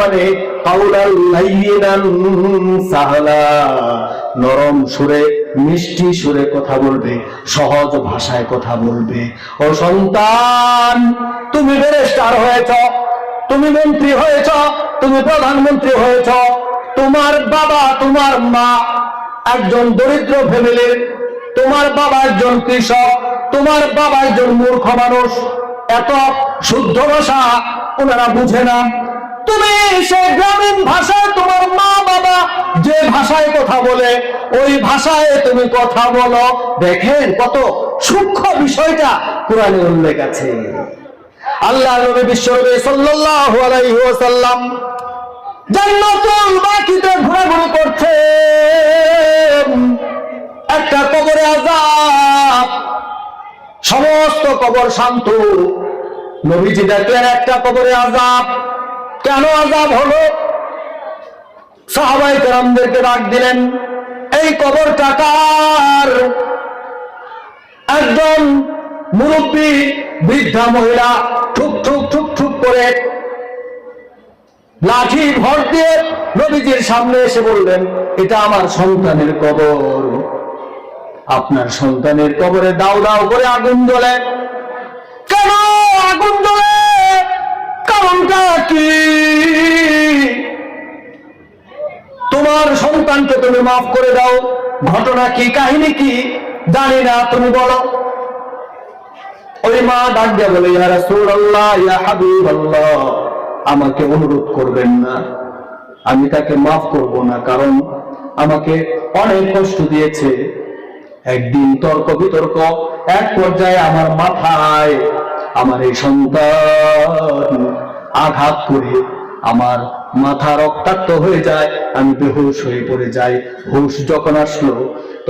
মানে নরম সুরে, মিষ্টি সুরে কথা বলবে, সহজ ভাষায় কথা বলবে। ও সন্তান, তুমি ব্যারিস্টার হয়েছ, তুমি মন্ত্রী হয়েছ, তুমি প্রধানমন্ত্রী হয়েছ। তোমার বাবা, তোমার মা, একজন দরিদ্র ফ্যামিলির তোমার বাবা একজন কৃষক, তোমার বাবা একজন মূর্খ মানুষ। এত শুদ্ধ ভাষা ওনারা বুঝে না। তুমি সে গ্রামীণ ভাষায় তোমার মা, বাবা যে ভাষায় কথা বলে, ওই ভাষায় তুমি কথা বলো। দেখেন কত সূক্ষ্ম বিষয়টা কোরআনে উল্লেখ আছে। আল্লাহ নবী বিশ্বনবী সাল্লাল্লাহু আলাইহি ওয়াসাল্লাম জান্নাতুল বাকিতে ঘোরাঘুরি করছে। সমস্ত কবর শান্ত। নবীজি দেখলেন একটা কবরে আজাব কেন আজাব হলো? সাহাবাই কেরামদেরকে ডাক দিলেন, এই কবর টাকার একজন মুরব্বী, বৃদ্ধা মহিলা ঠুক ঠুক ঠুক ঠুক করে লাঠি ভর দিয়ে নবীজির সামনে এসে বললেন, এটা আমার সন্তানের কবর। আপনার সন্তানের কবরে দাও দাও করে আগুন জ্বলে। কেন আগুন জ্বলে? কারণটা কি? তোমার সন্তানকে তুমি মাফ করে দাও। ঘটনা কি, কাহিনী কি? জানি না, তুমি বলো। ওই মা ডাক দিয়ে বলে, ইয়া রাসূলুল্লাহ, ইয়া হাবিবাল্লাহ, আমাকে অনুরোধ করবেন না। আমি তাকে মাফ করব না, কারণ আমাকে অনেক কষ্ট দিয়েছে। একদিন তর্ক বিতর্ক, এক পর্যায়ে আমার মাথায় আমার এই সন্তান আঘাত করে আমার মাথা রক্তাক্ত হয়ে যায়। আমি বেহুশ হয়ে পড়ে যাই। হুশ যখন আসলো,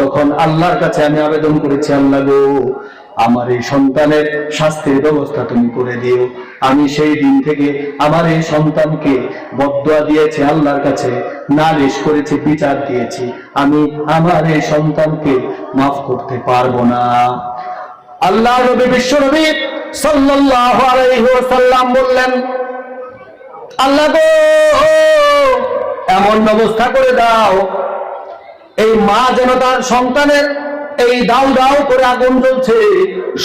তখন আল্লাহর কাছে আমি আবেদন করেছি, আল্লাহ গো, আমার এই সন্তানের স্বাস্থ্যের ব্যবস্থা তুমি করে দিও। আমি সেই দিন থেকে আমার এই সন্তানকে বদুয়া দিয়েছি, আল্লাহর কাছে নালিশ করেছি, বিচার দিয়েছি। আমি আমার এই সন্তানকে মাফ করতে পারব না। আল্লাহ নবী, বিশ্ব নবী সাল্লাল্লাহু বললেন, আল্লাহ এমন ব্যবস্থা করে দাও। এই মা যেন তার সন্তানের এই দাউ দাউ করে আগুন জ্বলছে,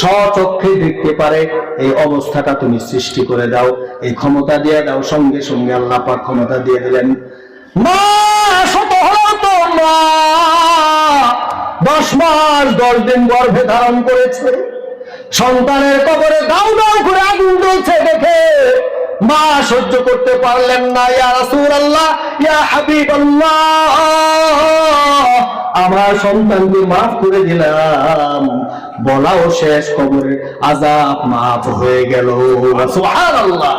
স্বচক্ষে দেখতে পারে। এই অবস্থাটা তুমি সৃষ্টি করে দাও। এই ক্ষমতা দিয়ে দাও, সঙ্গে সঙ্গে আল্লাহ পাক ক্ষমতা দিয়ে দিলেন। মা দশ মাস, দশ দিন গর্ভে ধারণ করেছে। সন্তানের কবরে দাউ দাউ করে আগুন জ্বলছে দেখে। মা সহ্য করতে পারলেন না, ইয়া আমার সন্তানকে মাফ করে দিলাম। বলাও শেষ খবরের আজাব মাফ হয়ে গেল। সুবহানাল্লাহ।